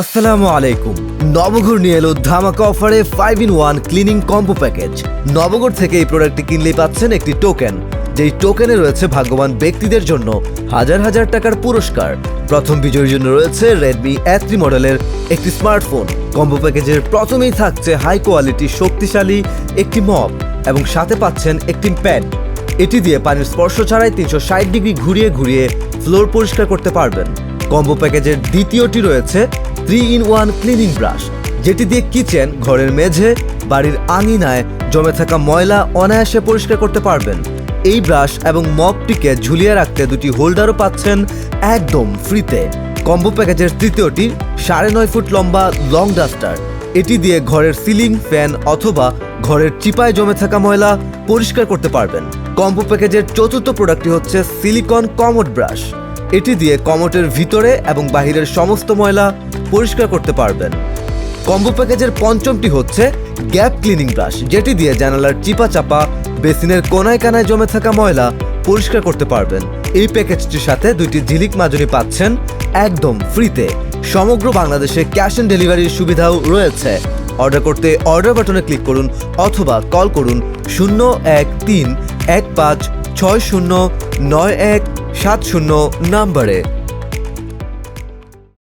আসসালামু আলাইকুম। নবঘর নিয়ে এলো ধামাকা অফারে five in one cleaning combo package Nabaghar থেকে এই প্রোডাক্টটি কিনলেই পাচ্ছেন একটি টোকেন যেই টোকেনে রয়েছে ভাগ্যবান ব্যক্তিদের জন্য হাজার হাজার টাকার পুরস্কার। প্রথম বিজয়ীর জন্য রয়েছে রেডমি থ্রি মডেলের একটি স্মার্টফোন কম্বো প্যাকেজের প্রথমেই থাকছে হাই কোয়ালিটি শক্তিশালী একটি মপ এবং সাথে পাচ্ছেন একটি প্যাড এটি দিয়ে পানির স্পর্শ ছাড়াই তিনশো ষাট ডিগ্রি ঘুরিয়ে ঘুরিয়ে ফ্লোর পরিষ্কার করতে পারবেন। কম্বো প্যাকেজের দ্বিতীয়টি রয়েছে three in one cleaning brush, যেটি দিয়ে কিচেন, ঘরের মেঝে, বাড়ির আঙিনায় জমে থাকা ময়লা অনায়াসে পরিষ্কার করতে পারবেন। এই ব্রাশ এবং মপটিকে ঝুলিয়ে রাখতে দুটি হোল্ডারও পাচ্ছেন একদম ফ্রিতে। কম্বো প্যাকেজের তৃতীয়টি সাড়ে নয় ফুট লম্বা লং ডাস্টার, এটি দিয়ে ঘরের সিলিং, ফ্যান অথবা ঘরের চিপায় জমে থাকা ময়লা পরিষ্কার করতে পারবেন। কম্বো প্যাকেজের চতুর্থ প্রোডাক্টটি হচ্ছে সিলিকন কমোড ব্রাশ। এটি দিয়ে কমোটের ভিতরে এবং বাহিরের সমস্ত ময়লা পরিষ্কার করতে পারবেন। কম্বো প্যাকেজের পঞ্চমটি হচ্ছে গ্যাপ ক্লিনিং ব্রাশ, যেটি দিয়ে জানালার চিপা চাপা বেসিনের কোনায় কানায় জমে থাকা ময়লা পরিষ্কার করতে পারবেন। এই প্যাকেজটির সাথে দুইটি ঝিলিক মাজনি পাচ্ছেন একদম ফ্রিতে। সমগ্র বাংলাদেশে ক্যাশ অন ডেলিভারির সুবিধাও রয়েছে। অর্ডার করতে অর্ডার বাটনে ক্লিক করুন অথবা কল করুন শূন্য এক তিন এক পাঁচ ছয় শূন্য নয় এক সাত শূন্য নাম্বারে।